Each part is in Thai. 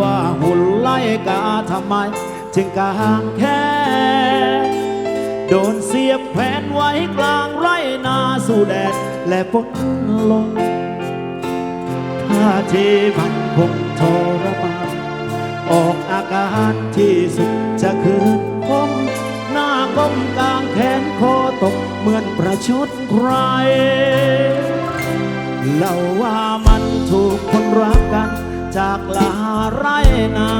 ว่าหุ่นไล่กาทำไม จึงกางแค่โดนเสียบแผนไว้กลางไรนาสู่แดดและฝนลงท่าทีมันคงทรมานออกอาการที่สุดจะคืนคมหน้าก้มกลางแขนคอตกเหมือนประชดใครเล่าว่ามันถูกคนรักกันจากลา นา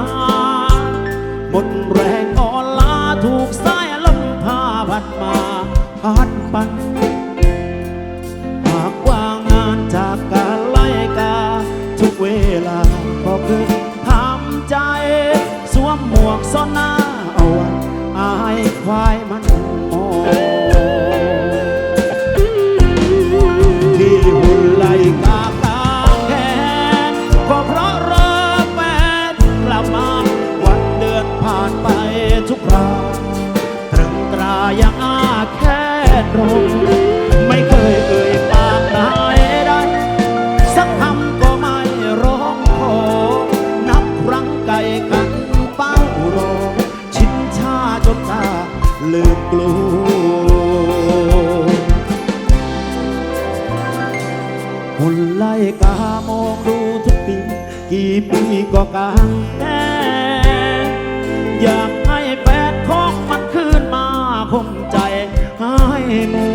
หมดแรงอ่อนล้าถูกสายลมพาพัดมาพัดไปหากว่างานจากการไล่กาทุกเวลา รงไม่เคยเอ่ยปากนายได้สักคำก็ไม่ร้องขอ นับครั้งไก่กันเป้ารอ ชินชาจนตาลืมกลัวหุ่นไล่กามองดูทุกปี กี่ปีก็กางแน่อยากให้แฟน ใ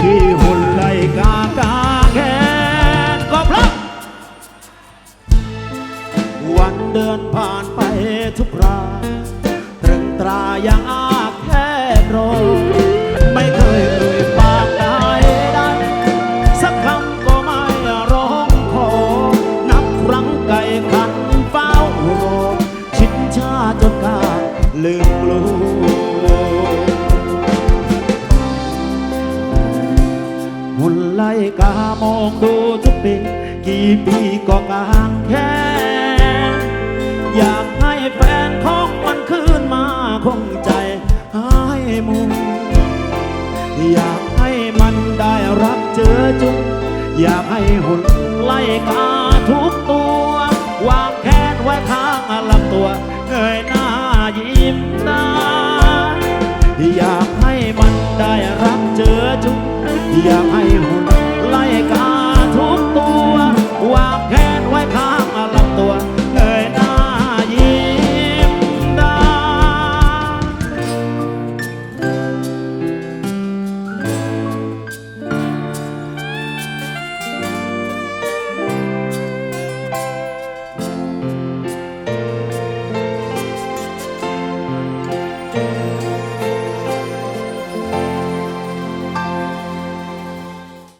ที่หุ่นไล่กากาแขนก็เพราะวันเดินผ่านไปทุกราตรึงตรายังอาแค่รอไม่เคยเอ่ยปากได้ได้สักคำก็ไม่ร้องขอ นับครั้งไก่ขันเฝ้ารอชิดชาจนกาลืม ไล่กามองดูทุกปีกี่ปีก็กางแค่อยากให้แฟนของมันคืนมาคงใจให้มุมอยากให้มันได้รักเจอจุดอยากให้หุ่นไล่กาทุกตัว วางแขนไว้ข้างลำตัวเงยหน้ายิ้มได้อยากให้มันได้รับเจอจุดอยากให้ห